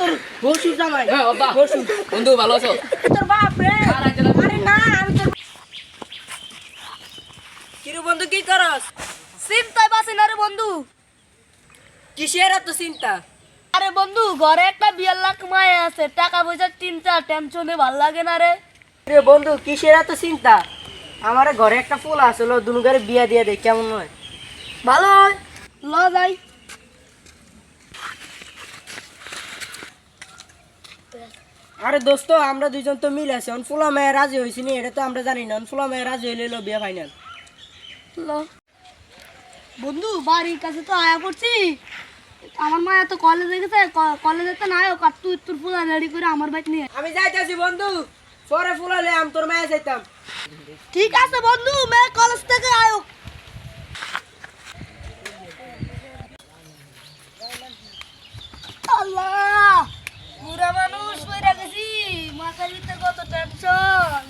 তোর জামাই। হ্যাঁ, বাবা। বসুর বন্ধু ভালো আছো? তোর বাপ রে। আর আজ না। আরে না আমি তোর কিরু বন্ধু কি করস? চিন্তায় বাসে না রে বন্ধু। কিসের এত চিন্তা? আরে বন্ধু ঘরে একটা বিয়ার লাখ মায়ে আছে। টাকা পয়সার চিন্তা টেনশনে ভালো লাগে না রে। রে বন্ধু কিসের এত চিন্তা? আমার ঘরে একটা ফুল আসলো দুনু বিয়া দিয়ে দে কেমন হয়? ভালো হয়। ল যাই। আরে দোস্ত আমরা দুইজন তো মিল আছে। ফুলা মেয়ে রাজি হয়েছি নি এটা তো আমরা জানি না। ফুলা মেয়ে রাজি হইলে লো বিয়া ফাইনাল ল। বন্ধু বাড়ির কাছে তো আয়া করছি। আমার মা এত কলেজে গেছে কলেজে তো না আয়ো কাটু তোর পুরা রেডি করে আমার বাইক নিয়ে আমি যাইতেছি বন্ধু পরে ফুলালে আমি তোর মেয়ে যাইতাম। ঠিক আছে বন্ধু মেয়ে কলেজ থেকে আয়ো আল্লাহ বুড়া মানুষ কইরা গেছি মাথার ভিতরে কত টেনশন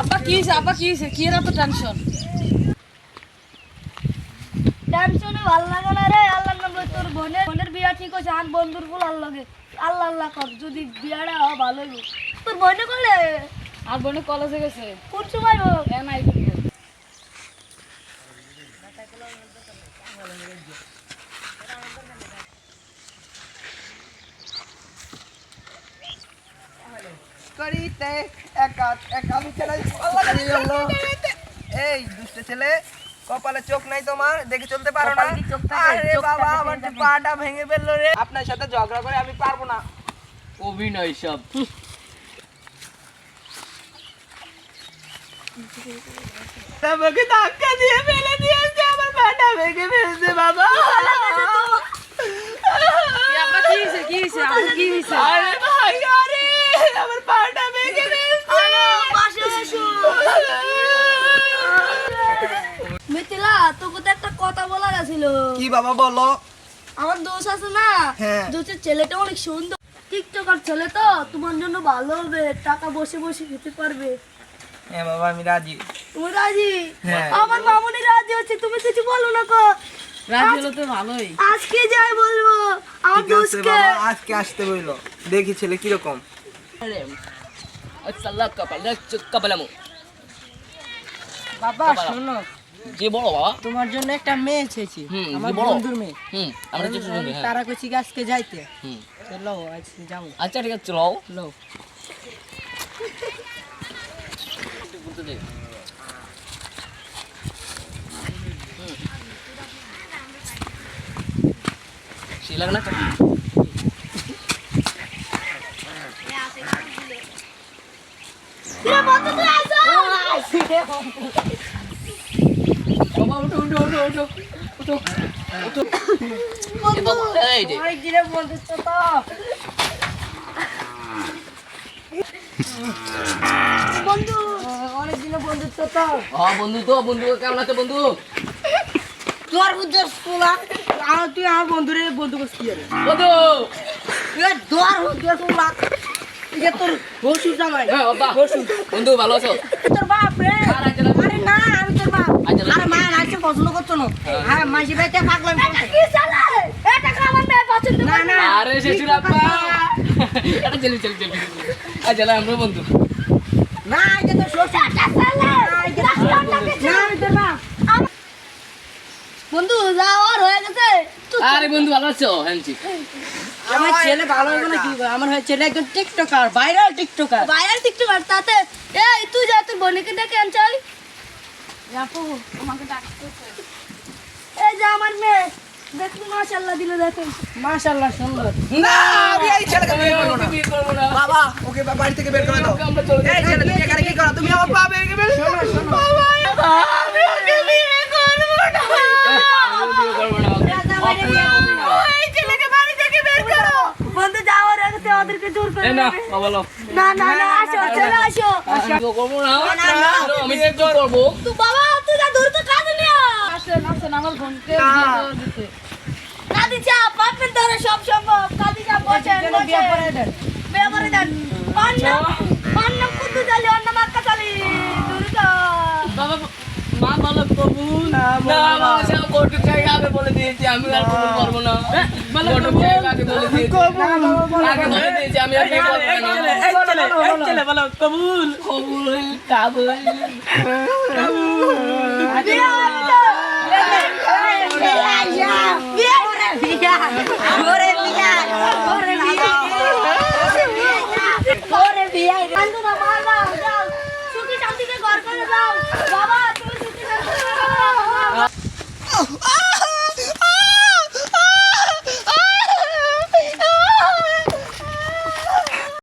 আব্বা কি হয়েছে আব্বা কি হয়েছে কি এর এত টেনশন টেনশনে ভালো লাগে না রে। আল্লাহর নাম তোর বোনের বোনের বিয়া ঠিক হয়েছে আর বন্ধুর ফুল আল্লাহ লাগে। আল্লাহ আল্লাহ কর যদি বিয়াটা হয় ভালো হইব। তোর বোনে করলে আর বোনে কলেজে গেছে? কোন সময় হোক। এ নাই করিতে একা একা চলল। এই দুষ্ট ছেলে কপালে চোখ নাই তোমার দেখে চলতে পারো না? আরে বাবা আমার তো পাটা ভেঙে ফেলল রে। আপনার সাথে ঝগড়া করে আমি পারব না। অভিনয় সব। আমাকে ধাক্কা দিয়ে ফেলে দিয়েছে আমার পাটা ভেঙে ফেলছে বাবা। কি হয়েছে কি হয়েছে কি হয়েছে আমার পাটা ভেঙে মিথিলা তোকে তো একটা কথা বলার আছিল। কি বাবা বলো? আমার দোষ আছে না? হ্যাঁ। দোষের ছেলেটা অনেক সুন্দর। টিকটকার ছেলে তো তোমার জন্য ভালো হবে টাকা বসে বসে খেতে পারবে। হ্যাঁ বাবা আমি রাজি। তুমি রাজি? হ্যাঁ। আমার মামনি রাজি হচ্ছে তুমি কিছু বলো না কো। রাজি হলো তো ভালোই। আজকে যাই বলব। আমার দোষকে আজকে আসতে বলল দেখি ছেলে কীরকম। বাবা শোনো। যে বড় বাবা। তোমার জন্য একটা মেয়ে আমার বন্ধুর মেয়ে। হুম আমরা হ্যাঁ। তারা কইছি আজকে যাইতে। হুম। চলো আজকে যাব আচ্ছা ঠিক আছে চলো লো বলতে দে সে লাগে না বাবা উঠো উঠো উঠো উঠো উঠো উঠো এ বাবা এই যে অনেক দিনের বন্ধুত্ব তো বন্ধু অনেক দিনের বন্ধুত্ব তো। হ্যাঁ বন্ধু তো বন্ধু কেমন আছে বন্ধু? তোর বুঝছস পোলা আর তুই আমার বন্ধুরে বন্ধু করছিস বন্ধু! তুই দোয়ার বুঝছস পোলা এটা তোর বসুর জামাই। হ্যাঁ বাবা বসুর। বন্ধু ভালো আছো? তোর বাপ রে। না। আরে না আমি তোর বাপ। আরে মা নাচে পছন্দ করছ না? হ্যাঁ। মাঝি ভাইতে পাগলাম কি চালা এটা খাবার মেয়ে পছন্দ না না। আরে শেষুর আব্বা। এটা চলি চলি চলি আচ্ছা আমরা বন্ধু। না এটা তো শ্বশুর। শ্বশুর। না আমি তোর বাপ। বন্ধু যাওয়ার হয়ে গেছে। আরে বন্ধু ভালো আছো? হ্যান্সি আমার ছেলে ভালো হবে না কি? করে? আমার হয় ছেলে একজন TikToker viral TikToker viral TikToker তাতে এই তুই যা তোর বোনকে ডেকে আন চাই আপু আমাকে ডাকতেছে এই যে আমার মেয়ে দেখুন মাশাআল্লাহ দিলে দেখেন। মাশাআল্লাহ সুন্দর। না আমি এই ছেলেকে বিয়ে করব না। বাবা ওকে বাড়ি থেকে বের করে দাও। এই ছেলে তুমি এখানে কি করো? তুমি আমার পা ভেঙে ফেলছো বাবা আমি ওকে বিয়ে করব না বিয়ে করব না এই ছেলেকে বাড়ি থেকে বের করো বন্ধু তো ওদেরকে দূর করে না। না না না আসো চলে আসো। বিয়ে করব না আমি বিয়ে করব? তুই বাবা তুই যা দূর তো কাজে নিয়ে আসেন আসেন আমার বোনকে দিতে। কাদি চা পাপের ধরে সব সম্ভব। কাদি চা বসে জন্য বিয়ে করে দেন। বিয়ে করে দেন। অন্য অন্য কুতু জালি অন্য মাক্কা চালি। দূর তো বাবা মা বলো কবুল না বাবা সে চাই আগে বলে দিয়েছি আমি আর কবুল করব না বলো কবুল। চাই আগে বলে দিয়েছি আগে বলে দিয়েছি আমি আর বিয়ে করব না বলো কবুল কবুল কাবুল